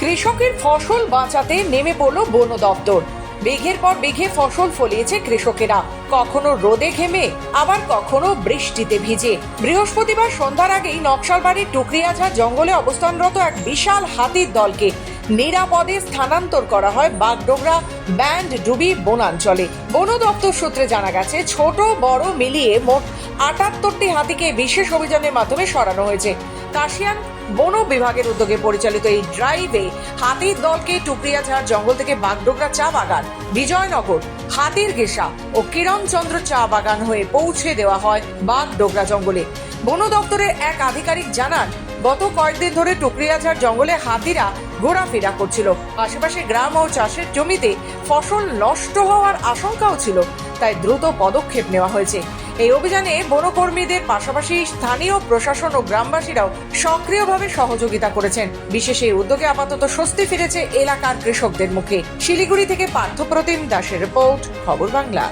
কৃষকের ফসল বাঁচাতে নেমে পড়ল বন দপ্তর। বিঘের পর বিঘে ফসল ফলিয়েছে কৃষকেরা। কখনো রোদে ঘেমে, আবার কখনো বৃষ্টিতে ভিজে। বৃহস্পতিবার সন্ধ্যার আগেই নকশালবাড়ির টুকরিয়াঝা জঙ্গলে অবস্থানরত এক বিশাল হাতির দলকে নিরাপদে স্থানান্তর করা হয় বাগডোগরা ব্যান্ড ডুবি বনাঞ্চলে। বন দপ্তর সূত্রে জানা গেছে, ছোট, বড় মিলিয়ে মোট আটাত্তরটি হাতিকে বিশেষ অভিযানের মাধ্যমে সরানো হয়েছে। কাশিয়ান বন বিভাগের উদ্যোগে পরিচালিত এই ড্রাইভে হাতির দলকে টুকরিয়াঝাড় জঙ্গল থেকে বাগডোগরা চা বাগান, বিজয়নগর, হাতির ঘেষা ও কিরণচন্দ্র চা বাগান হয়ে পৌঁছে দেওয়া হয় বাগডোগরা জঙ্গলে। বন দপ্তরের এক আধিকারিক জানান, গত কয়েকদিন ধরে টুকরিয়াঝাড় জঙ্গলে হাতিরা ঘোরাফেরা করছিল। আশেপাশে গ্রাম ও চাষের জমিতে ফসল নষ্ট হওয়ার আশঙ্কাও ছিল, তাই দ্রুত পদক্ষেপ নেওয়া হয়েছে। এই অভিযানে বনকর্মীদের পাশাপাশি স্থানীয় প্রশাসন ও গ্রামবাসীরাও সক্রিয়ভাবে সহযোগিতা করেছেন। বিশেষ এই উদ্যোগে আপাতত স্বস্তি ফিরেছে এলাকার কৃষকদের মুখে। শিলিগুড়ি থেকে পার্থপ্রতিম দাসের রিপোর্ট, খবর বাংলা।